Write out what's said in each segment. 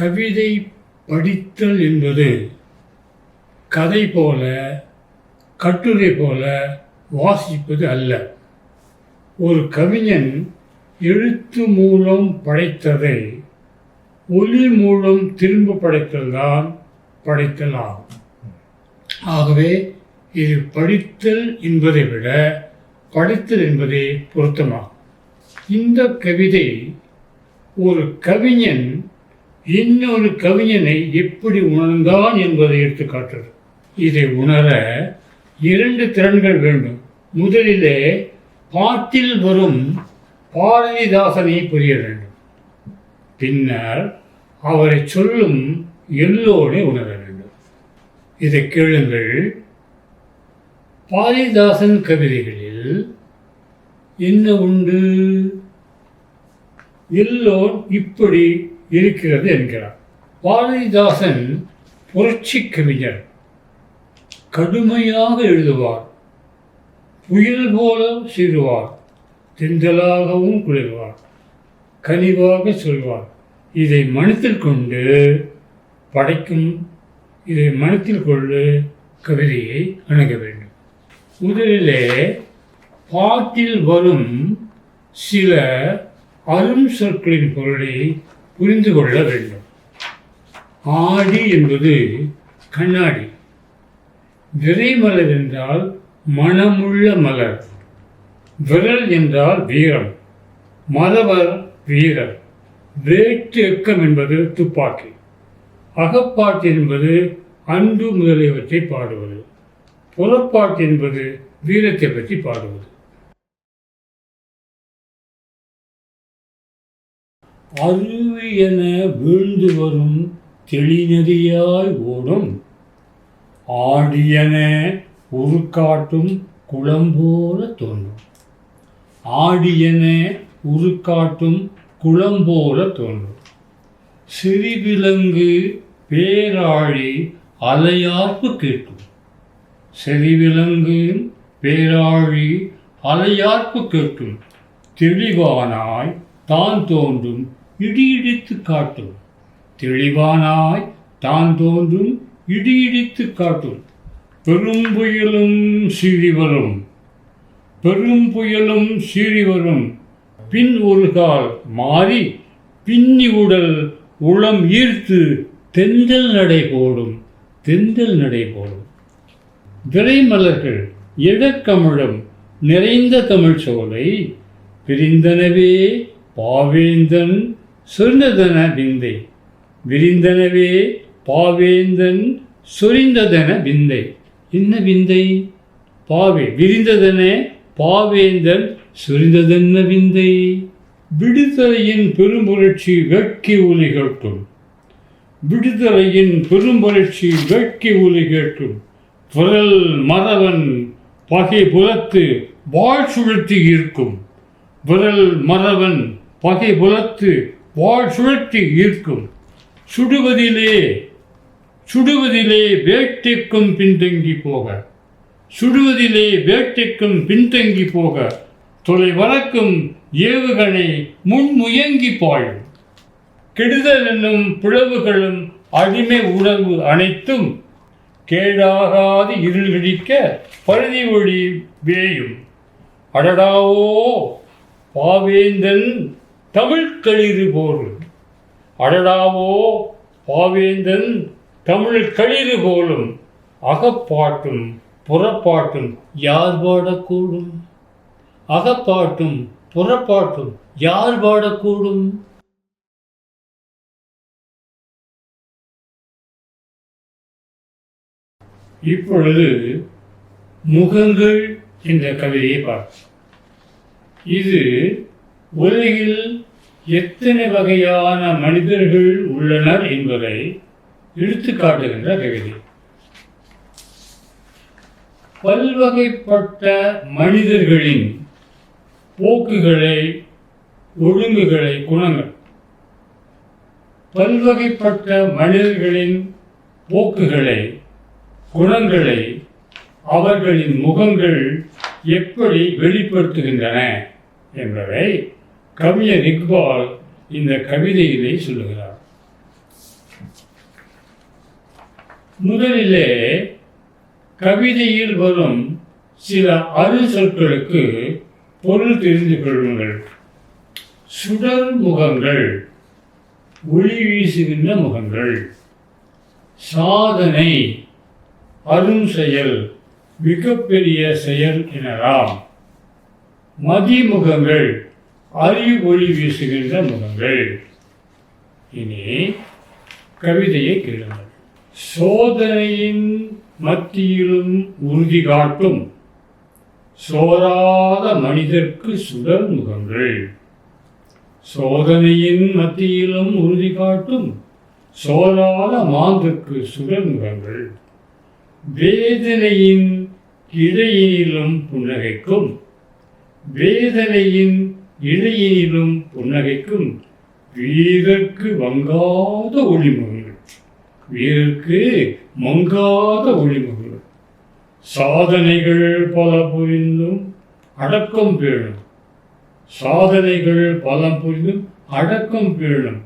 கவிதை படித்தல் என்பது கதை போல கட்டுரை போல வாசிப்பது அல்ல. ஒரு கவிஞன் எழுத்து மூலம் படைத்ததை ஒலி மூலம் திரும்ப படைத்தல்தான் படைத்தல் ஆகும். ஆகவே இது படித்தல் என்பதை விட படைத்தல் என்பதே பொருத்தமாகும். இந்த கவிதை ஒரு கவிஞன் இன்னொரு கவிஞனை எப்படி உணர்ந்தான் என்பதை எடுத்துக்காட்டுறது இதை உணர இரண்டு திறன்கள் வேண்டும். முதலிலே பாட்டில் வரும் பாரதிதாசனை புரிய வேண்டும். பின்னர் அவரை சொல்லும் எல்லோரை உணர வேண்டும். இதை கேளுங்கள். பாரதிதாசன் கவிதைகளில் என்ன உண்டு? எல்லோர் இப்படி இருக்கிறது என்கிறார். பாரதிதாசன் புரட்சி கவிஞர் கடுமையாக எழுதுவார் புயல் போல சீருவார் திந்தலாகவும் குளிர்வார் கனிவாக சொல்வார். இதை மனத்தில் கொண்டு படைக்கும் இதை மனத்தில் கொண்டு கவிதையை அணுக வேண்டும். முதலிலே பாட்டில் வரும் சில அரும் சொற்களின் பொருளை புரிந்து கொள்ள வேண்டும். ஆடி என்பது கண்ணாடி. விரைமலர் என்றால் மனமுள்ள மலர். விரல் என்றால் வீரம். மதவர் வீரர். வேட்டு எக்கம் என்பது துப்பாக்கி. அகப்பாட்டு என்பது அன்பு முதலியவற்றை பாடுவது. புறப்பாட்டு என்பது வீரத்தை பற்றி பாடுவது. அருவி என வீழ்ந்து வரும் தெளிநதியாய் ஓடும். ஆடியன உருக்காட்டும் குளம் போல தோன்றும். ஆடியன உருக்காட்டும் குளம் போல தோன்றும். சிறிவிலங்கு பேராழி அலையார்ப்பு கேட்கும். செறிவிலங்கு பேராழி அலையார்ப்பு கேட்கும். தெளிவானாய் தான் தோன்றும் இடியிடித்து காட்டும் தெளிவானாய் தான் தோன்றும் இடியிடித்து காட்டும் பெரும் புயலும் சீறி வரும் பெரும் புயலும் சீறி வரும் பின் ஒரு கால் மாறி பின்னி உடல் உளம் ஈர்த்து தென்றல் நடை போடும் தென்றல் நடை போடும். விரைமலர்கள் இடக்கமிழம் நிறைந்த தமிழ் சோலை பிரிந்தனவே பாவேந்தன் சொரிந்ததன விந்தை. விரிந்தனவே பாவேந்தன் சொரிந்ததென விந்தை. என்ன விந்தை? பாவே விரிந்ததென பாவேந்தன் சொரிந்ததென்ன விந்தை? விடுதலையின் பெரும்புரட்சி வேட்கை ஒலி கேட்டும் விடுதலையின் பெரும்புரட்சி வெக்கி ஒலி கேட்டும் விரல் மறவன் பகை புலத்து வாழ் சுழற்றி இருக்கும் விரல் மறவன் பகை புலத்து வாழ் சுழற்றி ஈர்க்கும். சுடுவதிலே சுடுவதிலே வேட்டைக்கும் பின்தங்கி போக. சுடுவதிலே வேட்டைக்கும் பின்தங்கி போக. தொலை வளர்க்கும் ஏவுகணை முன்முயங்கி பாயும். கெடுதல் என்னும் பிளவுகளும் அடிமை உணர்வு அனைத்தும் கேடாகாது இருள்கிழிக்க பருதி ஒளி வேயும். அடடாவோ பாவேந்தன் தமிழ் களிறு போலும் அடடாவோ பாவேந்தன் தமிழ் களிறு போலும். அகப்பாட்டும் புறப்பாட்டும் யார் பாடக்கூடும்? அகப்பாட்டும் புறப்பாட்டும் யார் பாடக்கூடும்? இப்பொழுது முகங்கள் என்ற கவிதையை பார்ப்போம். இது உலகில் எத்தனை வகையான மனிதர்கள் உள்ளனர் என்பதை எடுத்துக்காட்டுகின்ற கவிதை. பல்வகைப்பட்ட மனிதர்களின் போக்குகளை ஒழுங்குகளை குணங்கள். பல்வகைப்பட்ட மனிதர்களின் போக்குகளை குணங்களை அவர்களின் முகங்கள் எப்படி வெளிப்படுத்துகின்றன என்பதை கவிஞர் இக்பால் இந்த கவிதையிலே சொல்லுகிறார். முதலிலே கவிதையில் வரும் சில அரு சொற்களுக்கு பொருள் தெரிந்து கொள்ளுங்கள். சுடர் முகங்கள் ஒளி வீசுகின்ற முகங்கள் சாதனை அரும் செயல் மிகப்பெரிய செயல் எனலாம். மதிமுகங்கள் அறிவொளி வீசுகின்ற முகங்கள். இனி கவிதையை கேளுங்கள். சோதனையின் மத்தியிலும் உறுதி காட்டும் சோராத மனிதர்க்கு சுடர் முகங்கள். சோதனையின் மத்தியிலும் உறுதி காட்டும் சோராத மாந்தற்கு சுடர் முகங்கள். வேதனையின் இடையினிலும் புன்னகைக்கும் வேதனையின் இடையினிலும் புன்னகைக்கும் வீரர்க்கு வங்காத ஒளிமுகங்கள் வீரர்க்கு மங்காத ஒளிமுகங்கள் சாதனைகள் பல புரிந்தும் அடக்கம் பேணும். சாதனைகள் பல புரிந்தும் அடக்கம் பேணும்.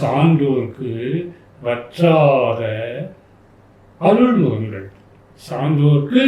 சான்றோர்க்கு வற்றாத அருள்முகங்கள். சான்றோர்க்கு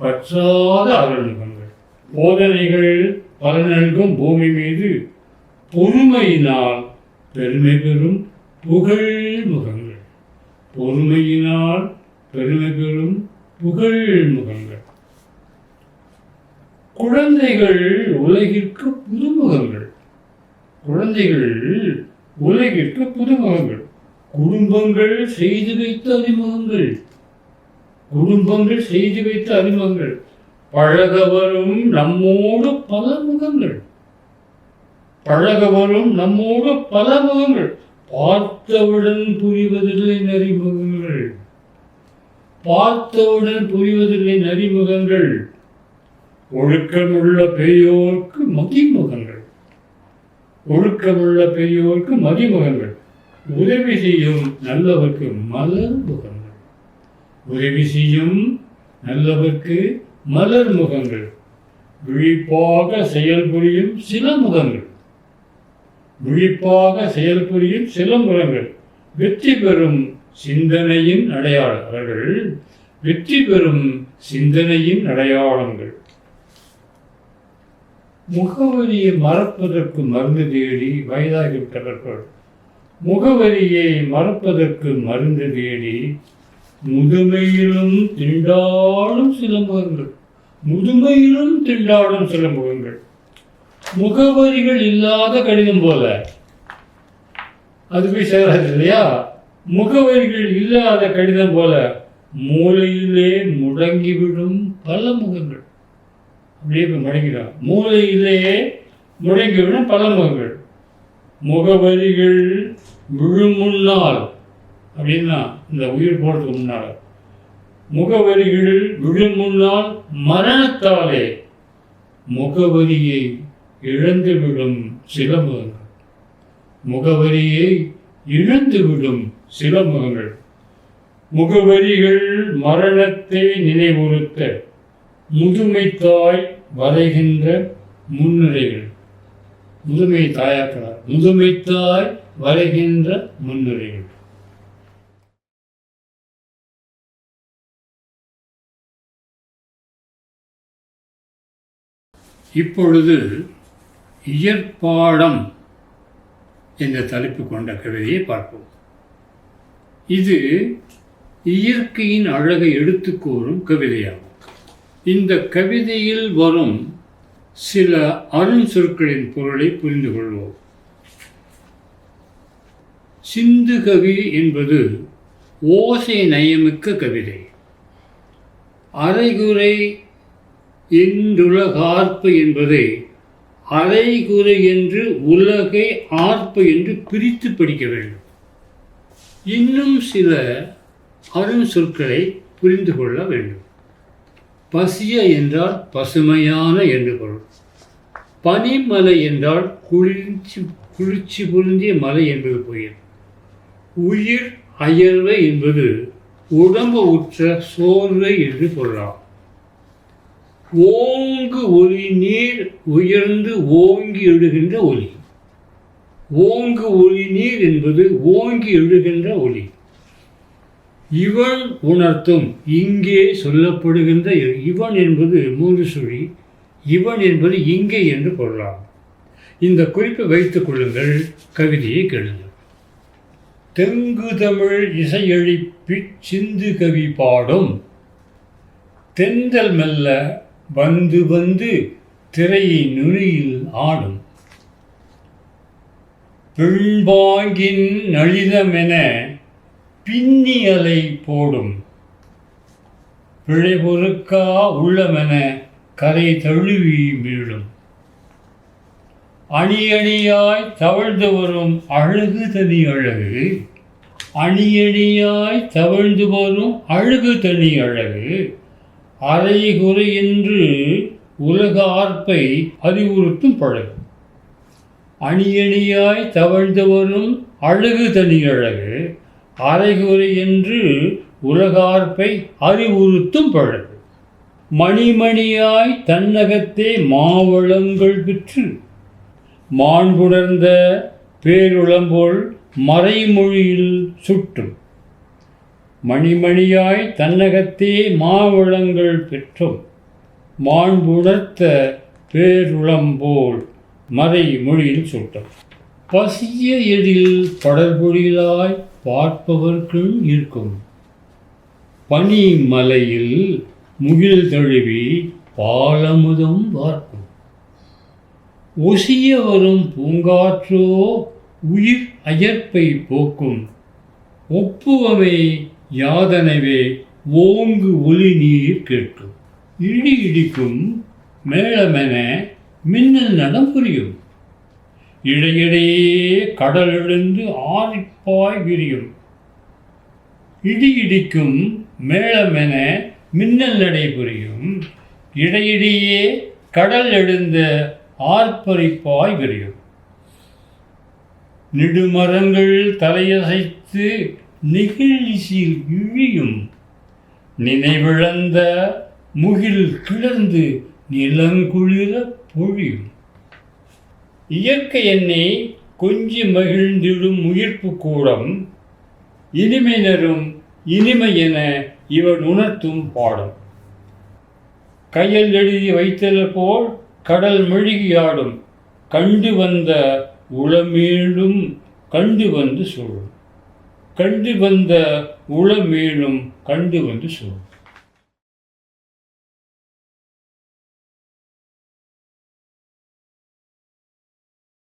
பற்றாத அருள்முகங்கள். போதனைகள் பல பூமி மீது பொறுமையினால் பெருமை பெறும் புகழ் முகங்கள். பொறுமையினால் பெருமை பெறும் புகழ் முகங்கள். குழந்தைகள் உலகிற்கு புதுமுகங்கள் குழந்தைகள் உலகிற்கு புதுமுகங்கள் குடும்பங்கள் செய்து வைத்த அறிமுகங்கள். குடும்பங்கள் செய்து வைத்த அறிமுகங்கள். பழக வரும் நம்மோடு பல முகங்கள். பழக வரும் நம்மோடு பல முகங்கள். பார்த்தவுடன் புரிவதில்லை நரிமுகங்கள். பார்த்தவுடன் புரிவதில்லை நறிமுகங்கள் ஒழுக்கமுள்ள பெரியோர்க்கு மதிமுகங்கள். ஒழுக்கமுள்ள பெரியோர்க்கு மதிமுகங்கள். உதவி செய்யும் நல்லவர்க்கு மலர் முகங்கள் உதவி செய்யும் நல்லவர்க்கு மலர் முகங்கள். விழிப்பாக செயல்புரியும் சில முகங்கள். விழிப்பாக செயல்புரியும் சில முகங்கள். வெற்றி பெறும் சிந்தனையின் அடையாளர்கள் வெற்றி பெறும் சிந்தனையின் அடையாளங்கள். முகவரியை மறப்பதற்கு மருந்து தேடி வயதாகிவிட்டவர்கள் முகவரியை மறப்பதற்கு மருந்து தேடி முதுமையிலும் திண்டாலும் சில முகங்கள். முதுமையிலும் திண்டாடும் சில முகங்கள். முகவரிகள் இல்லாத கடிதம் போல. அது போய் சேராது இல்லையா? முகவரிகள் இல்லாத கடிதம் போல மூலையிலே முடங்கிவிடும் பல முகங்கள். அப்படியே இப்போ முடங்கிடும் மூலையிலேயே முடங்கிவிடும் பல முகங்கள். முகவரிகள் விழு முன்னால் அப்படின்னா இந்த உயிர் போகிறதுக்கு முன்னால். முகவரிகள் விழு முன்னால் மரணத்தாலே முகவரியை இழந்துவிடும் சில முகங்கள் முகவரியை இழந்துவிடும் சில முகங்கள் முகவரிகள் மரணத்தை நினைவுறுத்த முதுமை தாய் வரைகின்ற முன்னுரைகள். முதுமை தாயாக்கிறார். முதுமை தாய் வரைகின்ற முன்னுரைகள். இப்பொழுது இயற்பாடம் என்ற தலைப்பு கொண்ட கவிதையை பார்ப்போம். இது இயற்கையின் அழகை எடுத்து கூறும் கவிதையாகும். இந்த கவிதையில் வரும் சில அருண் சொற்களின் பொருளை புரிந்து கொள்வோம். சிந்து கவி என்பது ஓசை நயமிக்க கவிதை. அரைகுறை என்றுலகார்ப்பு என்பதை அரைகுறை என்று உலகை ஆர்ப்பு என்று பிரித்து படிக்க வேண்டும். இன்னும் சில அருண் சொற்களை புரிந்து கொள்ள வேண்டும். பசிய என்றால் பசுமையான என்று பொருள். பனிமலை என்றால் குளிர்ச்சி குளிர்ச்சி பொருந்திய மலை என்பது புயல். உயிர் அயர்வை என்பது உடம்பு உற்ற சோர்வை என்று பொருளாகும். ஓங்கு ஒலி நீர் உயர்ந்து ஓங்கி எழுகின்ற ஒலி. ஓங்கு ஒலி நீர் என்பது ஓங்கி எழுகின்ற ஒலி. இவன் உணர்த்தும் இங்கே சொல்லப்படுகின்ற இவன் என்பது மூன்று சுழி இவன் என்பது இங்கே என்று கொள்ளலாம் இந்த குறிப்பை வைத்துக் கொள்ளுங்கள் கவிதையை கேளுங்கள். தெங்கு தமிழ் இசையழிப்பிச் சிந்து கவி பாடும் தெந்தல் மெல்ல வந்து வந்து திரையின் நுனியில் ஆடும் பெண்பாங்கின் நளிதமென பின்னி அலை போடும். பிழை பொறுக்கா உள்ளமென கரை தழுவி மீளும். அணி அணியாய் தவழ்ந்து வரும் அழகு தனி அழகு. அணி அணியாய் தவழ்ந்து வரும் அழகு தனி அழகு. அரை என்று உலக ஆர்ப்பை அறிவுறுத்தும் பழகு. அணியணியாய் தவழ்ந்து வரும் அழகு தனி அழகு அறைகுறை என்று உலகார்ப்பை அறிவுறுத்தும் பழகு. மணிமணியாய் தன்னகத்தே மாவளங்கள் விற்று மாண்புணர்ந்த பேருளம்போல் மறைமொழியில் சுட்டும். மணிமணியாய் தன்னகத்தே மாவளங்கள் பெற்றும். மாண்புணர்த்த பேருளம்போல் மறை மொழியில் சுட்டம் பசிய எதில் படர்பொழிலாய் பார்ப்பவர்கள் இருக்கும். பனி மலையில் முகில் தழுவி பாலமுதம் பார்க்கும். ஒசிய வரும் பூங்காற்றோ உயிர் அயற்பை போக்கும். ஒப்புவமே யாதனவே ஓங்கு ஒளி நீர் கேட்கும். இடி இடிக்கும் மேளமென மின்னல் நடம் புரியும். இடையிடையே கடல் எழுந்து ஆரிப்பாய் விரியும். இடி இடிக்கும் மேளமென மின்னல் நடை புரியும். இடையிடையே கடல் எழுந்த ஆர்ப்பரிப்பாய் விரியும். நெடுமரங்கள் தலையசைத்து நெகிழ்ச்சியில் இழியும். நினைவிழந்த முகில் கிளர்ந்து நிலங்குளிர பொழியும். இயற்கை எண்ணெய் கொஞ்சி மகிழ்ந்திடும் உயிர்ப்பு கூடம். இனிமை நரும் இனிமை என இவன் உணர்த்தும் பாடம். கையில் எழுதி வைத்தது போல் கடல் மெழுகியாடும். கண்டு வந்த உளமீண்டும் கண்டு வந்து சொல்லும் கண்டு வந்த உளமேலும் கண்டு வந்து சூழும்